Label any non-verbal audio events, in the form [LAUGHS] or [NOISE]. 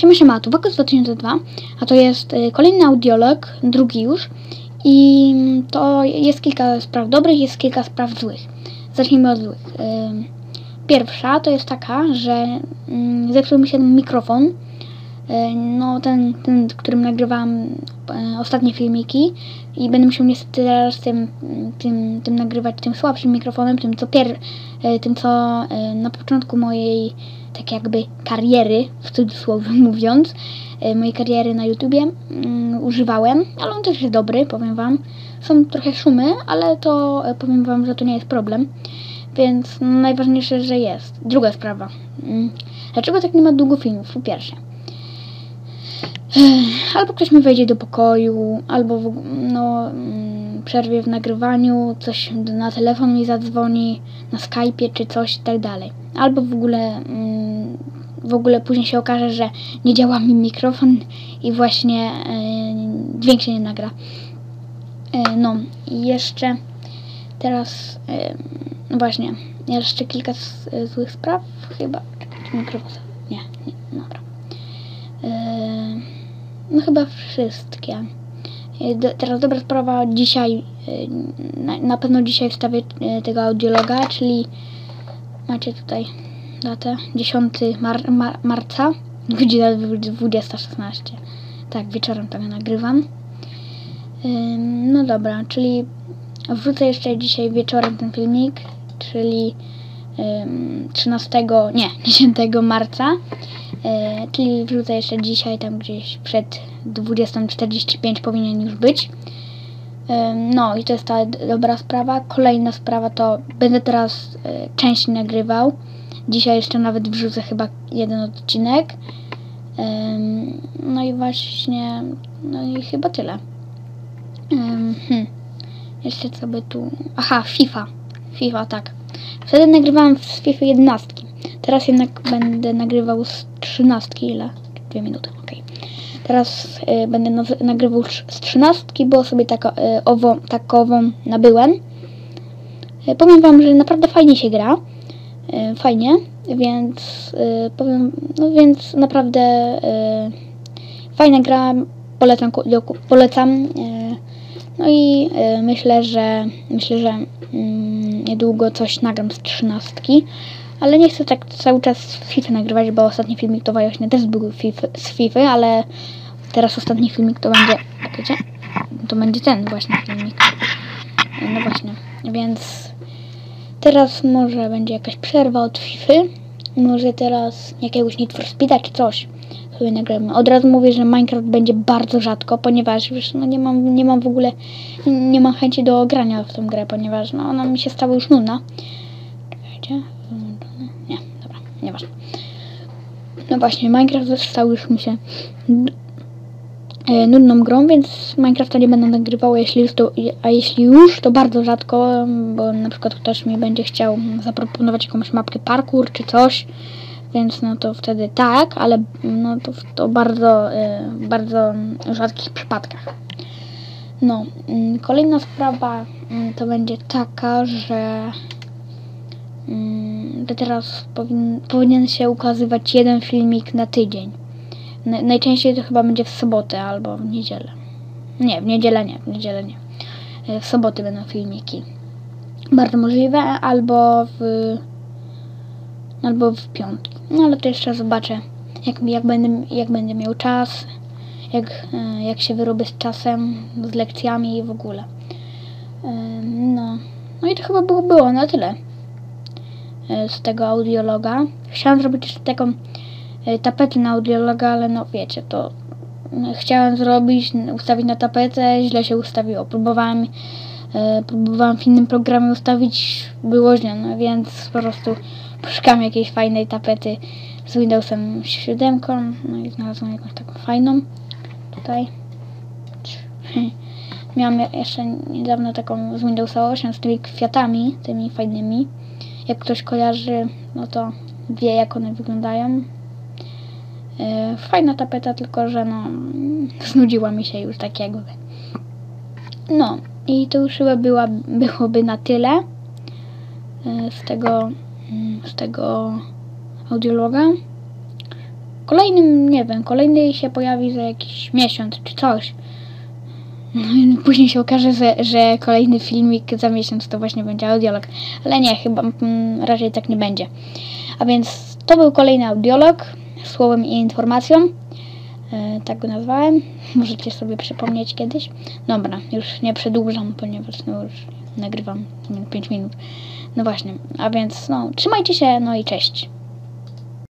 Siema, siema, tu Wakos 2002, a to jest y, kolejny audiolog, drugi już i to jest kilka spraw dobrych, jest kilka spraw złych. Zacznijmy od złych. Ym, Pierwsza to jest taka, że mm, zepsuł mi się mikrofon, y, no ten, ten którym nagrywałam y, ostatnie filmiki i będę musiał niestety teraz tym, tym, tym nagrywać tym słabszym mikrofonem, tym co, pier, y, tym, co na początku mojej tak jakby kariery, w cudzysłowie [LAUGHS] mówiąc, mojej kariery na YouTubie mm, używałem, ale on też jest dobry, powiem Wam. Są trochę szumy, ale to powiem Wam, że to nie jest problem. Więc no, najważniejsze, że jest. Druga sprawa. Mm, Dlaczego tak nie ma długo filmów? Po pierwsze. Albo ktoś mi wejdzie do pokoju, albo w, no, mm, przerwie w nagrywaniu, coś na telefon mi zadzwoni, na Skype'ie czy coś i tak dalej. Albo w ogóle mm, w ogóle później się okaże, że nie działa mi mikrofon i właśnie e, dźwięk się nie nagra. E, no i jeszcze teraz e, no właśnie, jeszcze kilka złych spraw chyba. Czekajcie, mikrofon. Nie, nie, dobra. No chyba wszystkie. E, teraz dobra sprawa, dzisiaj, e, na, pewno dzisiaj wstawię e, tego audiologa, czyli macie tutaj datę 10 mar, mar, marca, [LAUGHS] godzina 20.16. Tak, wieczorem to nagrywam. Ym, No dobra, czyli wrzucę jeszcze dzisiaj wieczorem ten filmik, czyli ym, 13, nie, [LAUGHS] 10 marca. E, czyli wrzucę jeszcze dzisiaj, tam gdzieś przed 20.45 powinien już być. Ym, No i to jest ta dobra sprawa. Kolejna sprawa to będę teraz e, częściej nagrywał. Dzisiaj jeszcze nawet wrzucę chyba jeden odcinek. Ym, No i właśnie, no i chyba tyle. Hmm. Jeszcze co by tu... Aha, FIFA. FIFA, tak. Wtedy nagrywałem z FIFA 11. Teraz jednak będę nagrywał z 13. Ile? Dwie minuty, okej. Teraz y, będę nagrywał z 13, bo sobie taka, y, owo, takową nabyłem. Y, powiem wam, że naprawdę fajnie się gra. Y, fajnie, więc y, powiem, no więc naprawdę y, fajna gra. Polecam, polecam. Y, no i y, myślę, że myślę, że mm, niedługo coś nagram z trzynastki. Ale nie chcę tak cały czas FIFA nagrywać, bo ostatni filmik to właśnie też był FIFA, z FIFA, ale teraz ostatni filmik to będzie. Wiecie? To będzie ten właśnie filmik. No właśnie. Więc teraz może będzie jakaś przerwa od FIFA. Może teraz jakiegoś Need for Speeda czy coś sobie nagramy. Od razu mówię, że Minecraft będzie bardzo rzadko, ponieważ wiesz, no nie mam, nie mam w ogóle, nie mam chęci do grania w tą grę, ponieważ no ona mi się stała już nudna. Czekajcie. wyłączone. Nie, dobra, nieważne. No właśnie, Minecraft stał już mi się e, nudną grą, więc Minecrafta nie będę nagrywał, jeśli już to, a jeśli już, to bardzo rzadko, bo na przykład ktoś mi będzie chciał zaproponować jakąś mapkę parkour czy coś, więc no to wtedy tak, ale no to, to bardzo, e, bardzo rzadkich przypadkach. No, mm, kolejna sprawa mm, to będzie taka, że, mm, że teraz powin, powinien się ukazywać jeden filmik na tydzień. Na, najczęściej to chyba będzie w sobotę albo w niedzielę. Nie, w niedzielę nie, w niedzielę nie. E, W soboty będą filmiki. Bardzo możliwe, albo w albo w piątki. No ale to jeszcze zobaczę, jak, jak, będę, jak będę miał czas, jak, e, jak się wyrobię z czasem, z lekcjami i w ogóle. Em, No, no i to chyba było, było na tyle e, z tego audiologa. Chciałam zrobić jeszcze taką e, tapetę na audiologa, ale no wiecie, to no, chciałem zrobić, ustawić na tapetę, źle się ustawiło. Próbowałem, e, próbowałem w innym programie ustawić, było źle, no więc po prostu poszukam jakiejś fajnej tapety z Windowsem 7, no i znalazłam jakąś taką fajną tutaj. [LAUGHS] Miałam jeszcze niedawno taką z Windowsa 8 z tymi kwiatami, tymi fajnymi. Jak ktoś kojarzy, no to wie jak one wyglądają. E, Fajna tapeta, tylko że no [LAUGHS] znudziła mi się już tak jakby. No i to już chyba była, byłoby na tyle e, z tego, mm, z tego audiologa. kolejnym, nie wiem, kolejny się pojawi za jakiś miesiąc czy coś. No później się okaże, że, że kolejny filmik za miesiąc to właśnie będzie audiolog. Ale nie, chyba mm, raczej tak nie będzie. A więc to był kolejny audiolog słowem i informacją. E, tak go nazwałem. [LAUGHS] Możecie sobie przypomnieć kiedyś. Dobra, już nie przedłużam, ponieważ no już nagrywam 5 minut. No właśnie, a więc no, trzymajcie się, no i cześć.